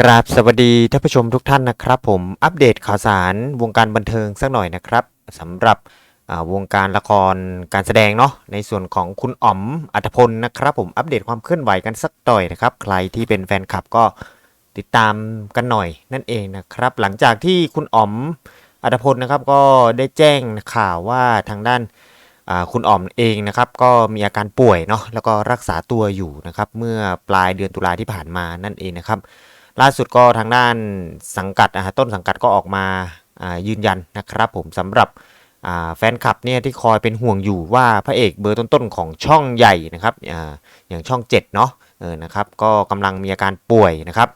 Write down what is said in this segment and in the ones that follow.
กราบสวัสดีท่านผู้ชมทุกท่านนะครับ ผมอัปเดตข่าวสารวงการบันเทิงสักหน่อยนะครับสำหรับวงการละครการแสดงเนาะในส่วนของคุณอ๋อมอัธพลนะครับ ผมอัปเดตความเคลื่อนไหวกันสักหน่อยนะครับ ใครที่เป็นแฟนคลับก็ติดตามกันหน่อยนั่นเองนะครับ หลังจากที่คุณอ๋อมอัธพลนะครับก็ได้แจ้งข่าวว่าทางด้านคุณอ๋อมเองนะครับก็มีอาการป่วยเนาะแล้วก็รักษาตัวอยู่นะครับเมื่อปลายเดือนตุลาที่ผ่านมานั่นเองนะครับ ล่าสุดก็ทางด้านสังกัดนะฮะต้นสังกัดก็ออกมายืนยันนะครับผมสำหรับแฟนคลับเนี่ยที่คอยเป็นห่วงอยู่ว่าพระเอกเบอร์ต้นๆของช่องใหญ่นะครับออย่างช่อง 7 เนาะเออนะครับก็กำลังมีอาการป่วยนะครับ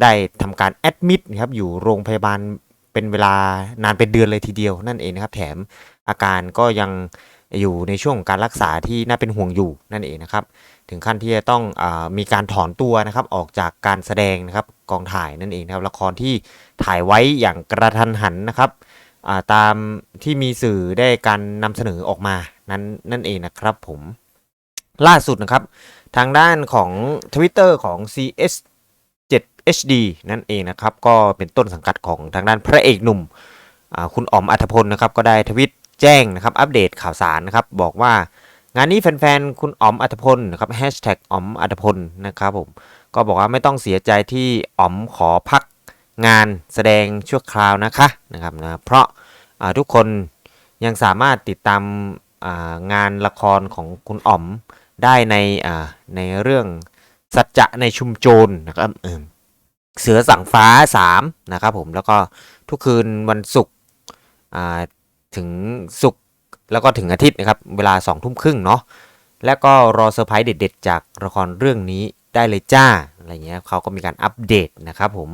ได้ทำการแอดมิดนะครับอยู่โรงพยาบาลเป็นเวลานานเป็นเดือนเลยทีเดียวนั่นเองนะครับ แถมอาการก็ยัง อยู่ในช่วงของการรักษาที่น่าเป็นห่วงอยู่นั่นเองนะครับ ถึงขั้นที่จะต้องอมีการถอนตัวนะครับออกจากการแสดงนะครับกองถ่ายนั่นเองนะครับละครที่ถ่ายไว้อย่างกระทันหันนะครับาตามที่มีสื่อได้การนำเสนอออกมานั้นนั่นเองนะครับผมล่าสุดนะครับ ทางด้านของ Twitter ของ CS 7 HD นั่นเองนะครับ ก็เป็นต้นสังกัดของทางด้านพระเอกหนุ่มคุณอ๋อมอัธพลนะครับ ก็ได้ทวิต แจ้งนะครับอัปเดตข่าวสารนะครับบอกว่างานนี้แฟนๆ คุณอ๋อมอัธพลนะครับแฮชแท็กอ๋อมอัธพลนะครับผมก็บอกว่าไม่ต้องเสียใจที่อ๋อมขอพักงานแสดงชั่วคราวนะคะนะครับนะเพราะาทุกคนยังสามารถติดตามางานละครของคุณอ๋อมได้ในในเรื่องสัจจะในชุมโจรนะครับเอิ่มเสือสั่งฟ้า3นะครับผมแล้วก็ทุกคืนวันศุกร์ ถึงศุกร์แล้วก็ถึงอาทิตย์นะครับ เวลา2องทุ่มครึ่งเนาะแล้วก็รอเซอร์ไพรส์เด็ด ๆ จากละครเรื่องนี้ได้เลยจ้าอะไรเงี้ยเขาก็มีการอัปเดตนะครับผม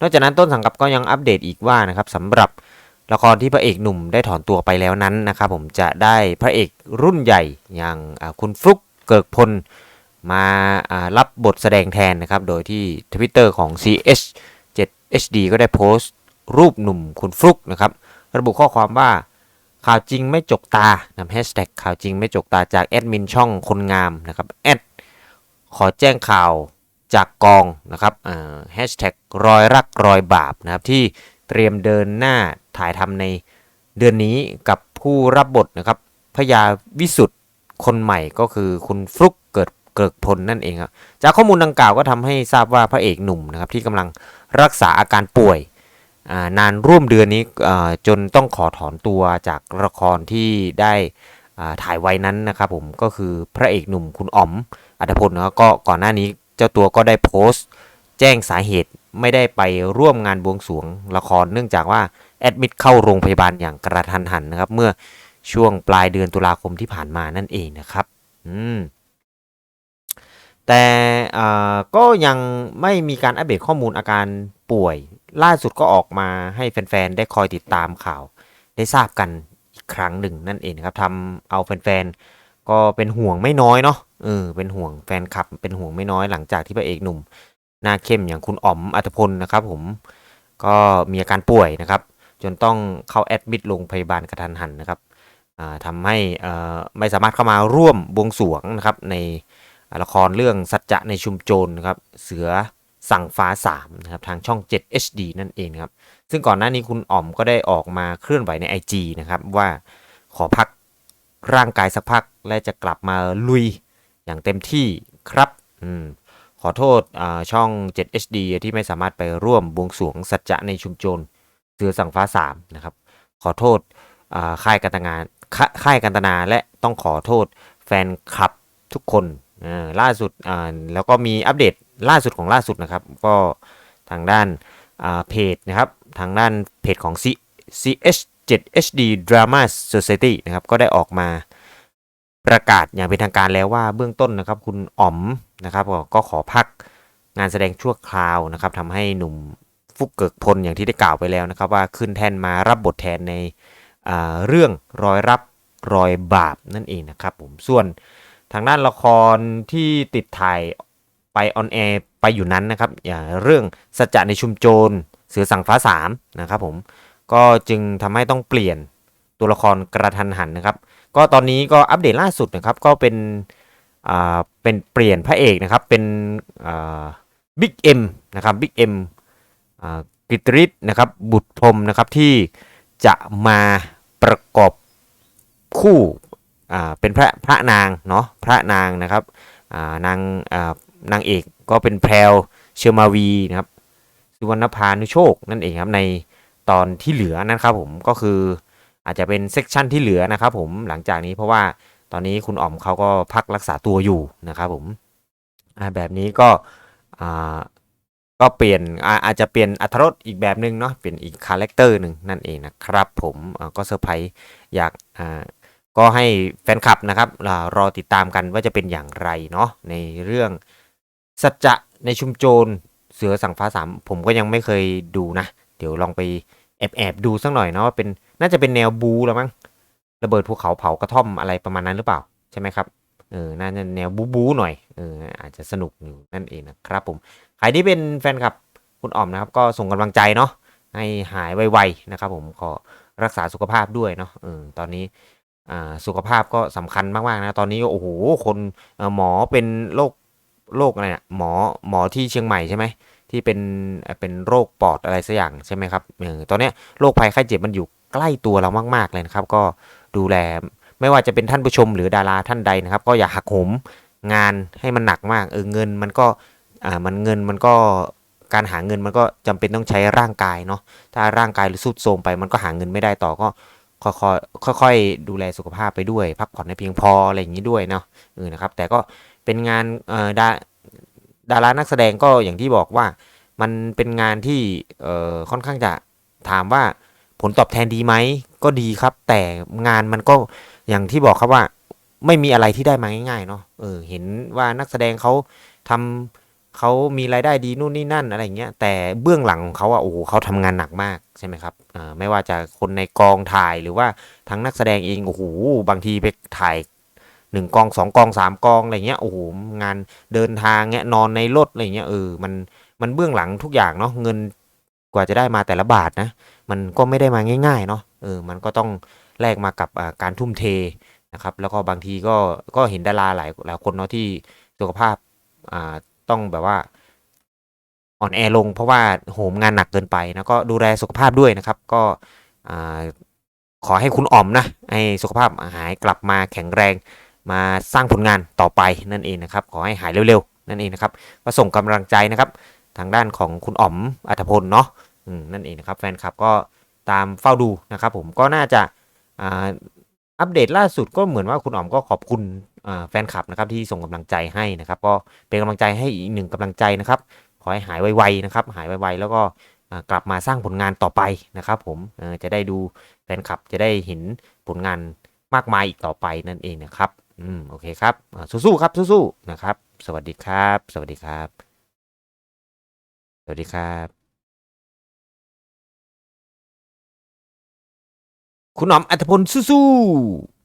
นอกจากนั้นต้นสังกัดก็ยังอัปเดตอีกว่านะครับสำหรับละครที่พระเอกหนุ่มได้ถอนตัวไปแล้วนั้นนะครับผมจะได้พระเอกรุ่นใหญ่อย่างคุณฟลุกเกิกพลมาอ่ารับบทแสดงแทนนะครับ โดยที่ Twitter ของ CH 7 HD ก็ได้โพสต์ รูปหนุ่มคุณฟลุกนะครับ ระบุข้อความว่า ข่าวจริงไม่จกตานำแฮชแท็กข่าวจริงไม่จกตาจากแอดมินช่องคนงามนะครับแอดขอแจ้งข่าวจากกองนะครับแฮชแท็กรอยรักรอยบาปนะครับที่เตรียมเดินหน้าถ่ายทำในเดือนนี้กับผู้รับบทนะครับพยาวิสุทธ์คนใหม่ก็คือคุณฟลุกเกิดเกิดพลนั่นเองครับจากข้อมูลดังกล่าวก็ทำให้ทราบว่าพระเอกหนุ่มนะครับที่กำลังรักษาอาการป่วย นานร่วมเดือนนี้จนต้องขอถอนตัวจากละครที่ได้ถ่ายไว้นั้นนะครับผมก็คือพระเอกหนุ่มคุณอ๋อมอัธพลนะก็ก่อนหน้านี้เจ้าตัวก็ได้โพสต์ แจ้งสาเหตุไม่ได้ไปร่วมงานบวงสรวงละครเนื่องจากว่าแอดมิดเข้าโรงพยาบาลอย่างกระทันหันนะครับ เมื่อช่วงปลายเดือนตุลาคมที่ผ่านมานั่นเองนะครับ อืม แต่ก็ยังไม่มีการอัปเดตข้อมูลอาการป่วย ล่าสุดก็ออกมาให้แฟนๆ ได้คอยติดตามข่าว ได้ทราบกันอีกครั้งหนึ่งนั่นเองครับทำเอาแฟนๆ ก็เป็นห่วงไม่น้อยเนาะเออเป็นห่วงแฟนคลับเป็นห่วงไม่น้อยหลังจากที่พระเอกหนุ่ม หน้าเข้มอย่างคุณอ๋อมอัตพลนะครับผมก็มีอาการป่วยนะครับ จนต้องเข้าแอดมิดโรงพยาบาลกระทันหันนะครับทำให้ไม่สามารถเข้ามาร่วมบวงสวงนะครับใน ละครเรื่องสัจจะในชุมโจรนครับเสือสั่งฟ้า3นะครับทางช่อง 7 HD นั่นเองครับ ซึ่งก่อนหน้านี้คุณอ๋อมก็ได้ออกมาเคลื่อนไหวใน IG นะครับว่าขอพักร่างกายสักพักและจะกลับมาลุยอย่างเต็มที่ครับอืมขอโทษช่อง 7 HD ที่ไม่สามารถไปร่วมบวงสวงสัจจะในชุมโจรเสือสั่งฟ้า3นะครับขอโทษค่ายกันตนาค่าค่ายกันตนาและต้องขอโทษแฟนคลับทุกคน อ่าล่าสุดอ่าแล้วก็มีอัปเดตล่าสุดของล่าสุดนะครับ ก็ทางด้านอ่าเพจนะครับทางด้านเพจของ C CH 7 HD Drama Society นะครับก็ได้ออกมาประกาศอย่างเป็นทางการแล้วว่าเบื้องต้นนะครับคุณอ๋อมนะครับก็ขอพักงานแสดงชั่วคราวนะครับทำให้หนุ่มฟุกเกิกพลอย่างที่ได้กล่าวไปแล้วนะครับว่าขึ้นแทนมารับบทแทนในเรื่องรอยรับรอยบาปนั่นเองนะครับผมส่วน ทางด้านละครที่ติดถ่ายไปออนแอร์ไปอยู่นั้นนะครับอย่างเรื่องสัจจะในชุมโจรเสือสังฟ้าสามนะครับผมก็จึงทำให้ต้องเปลี่ยนตัวละครกระทันหันนะครับ ก็ตอนนี้ก็อัปเดตล่าสุดนะครับก็เป็นอ่าเป็นเปลี่ยนพระเอกนะครับเป็นบิ๊กเอ็มนะครับบิ๊กเอ็มอ่ากฤตริศนะครับบุตรพรมนะครับที่จะมาประกอบคู่ เป็นพระพระนางเนาะพระนางนะครับานางานางเอกก็เป็นแพรวเชอร์มาวีนะครับสุวรรณพานุโชคนั่นเองครับในตอนที่เหลือนะครับผมก็คืออาจจะเป็นเซกชันที่เหลือนะครับผมหลังจากนี้เพราะว่าตอนนี้คุณอ๋อมเขาก็พักรักษาตัวอยู่นะครับผมแบบนี้ก็ก็เปลี่ยนอาอาจจะเปลี่ยนอัตรสอีกแบบหนึ่งเนาะเปลี่ยนอีกคาแรคเตอร์หนึ่งนั่นเองนะครับผมก็เซอร์ไพรส์อยากอ ก็ให้แฟนคลับนะครับรอติดตามกันว่าจะเป็นอย่างไรเนาะในเรื่องสัจจะในชุมโจรเสือสังฟ้าสามผมก็ยังไม่เคยดูนะ เดี๋ยวลองไปแอบแอบดูสักหน่อยเนาะว่าเป็นน่าจะเป็นแนวบูแล้วมั้งระเบิดภูเขาเผากระท่อมอะไรประมาณนั้นหรือเปล่าใช่ไหมครับเออน่าจะแนวบูบูหน่อยเอออาจจะสนุกอยู่นั่นเองนะครับผมใครที่เป็นแฟนคลับคุณอ๋อมนะครับ ก็ส่งกำลังใจเนาะให้หายไวๆนะครับ ผมขอรักษาสุขภาพด้วยเนาะเออตอนนี้ สุขภาพก็สำคัญมากๆนะ ตอนนี้โอ้โห คนหมอเป็นโรคโรคอะไรนี่ยหมอหมอที่เชียงใหม่ใช่ไหมที่เป็นเป็นโรคปอดอะไรสักอย่างใช่ไหมครับเอตอนนี้โรคภัยไข้เจ็บมันอยู่ใกล้ตัวเรามากๆเลยนะครับ ก็ดูแลไม่ว่าจะเป็นท่านผู้ชมหรือดาราท่านใดนะครับ ก็อย่าหักโหมงานให้มันหนักมากเออเงินมันก็อ่ามันเงินมันก็การหาเงินมันก็จำเป็นต้องใช้ร่างกายเนาะถ้าร่างกายหรือสุดโทรมไปมันก็หาเงินไม่ได้ต่อก็ ค่อยๆค่อยๆดูแลสุขภาพไปด้วย พักผ่อนให้เพียงพออะไรอย่างนี้ด้วยเนาะเออนะครับ แต่ก็เป็นงานเอ่อดาดารานักแสดงก็อย่างที่บอกว่ามันเป็นงานที่เอ่อค่อนข้างจะถามว่าผลตอบแทนดีไหมก็ดีครับ แต่งานมันก็อย่างที่บอกครับว่า ไม่มีอะไรที่ได้มาง่ายๆเนาะเออเห็นว่านักแสดงเขาทำ เขามีรายได้ดีนู่นนี่นั่นอะไรเงี้ยแต่เบื้องหลังของเขาอะโอ้โหเขาทำงานหนักมากใช่ไหมครับไม่ว่าจะคนในกองถ่ายหรือว่าทั้งนักแสดงเองโอ้โหบางทีไปถ่ายหนึ่งกองสองกองสามกองอะไรเงี้ยโอ้โหงานเดินทางเงี้ยนอนในรถอะไรเงี้ยเออมันมันเบื้องหลังทุกอย่างเนาะเงินกว่าจะได้มาแต่ละบาทนะ มันก็ไม่ได้มาง่าย ๆ เนาะเออมันก็ต้องแลกมากับการทุ่มเทนะครับ แล้วก็บางทีก็ก็เห็นดาราหลายหลายคนเนาะที่สุขภาพอ่า ต้องแบบว่าอ่อนแอลง เพราะว่าโหมงานหนักเกินไปนะก็ดูแลสุขภาพด้วยนะครับ ก็อขอให้คุณอ๋อมนะให้สุขภาพหายกลับมาแข็งแรงมาสร้างผลงานต่อไปนั่นเองนะครับ ขอให้หายเร็วๆ นั่นเองนะครับก็ส่งกำลังใจนะครับทางด้านของคุณอ๋อมอัธพลเนาะนั่นเองนะครับ แฟนคลับก็ตามเฝ้าดูนะครับ ผมก็น่าจะอัปเดตล่าสุดก็เหมือนว่าคุณอ๋อมก็ขอบคุณ แฟนคลับนะครับที่ส่งกำลังใจให้นะครับ ก็เป็นกำลังใจให้อีกหนึ่งกำลังใจนะครับ ขอให้หายไวๆนะครับ หายไวๆแล้วก็กลับมาสร้างผลงานต่อไปนะครับผมจะได้ดูแฟนคลับจะได้เห็นผลงานมากมายอีกต่อไปนั่นเองนะครับอืมโอเคครับสู้ๆครับสู้ๆนะครับ สวัสดีครับ สวัสดีครับ สวัสดีครับ คุณหนอมอัธพลสู้ๆ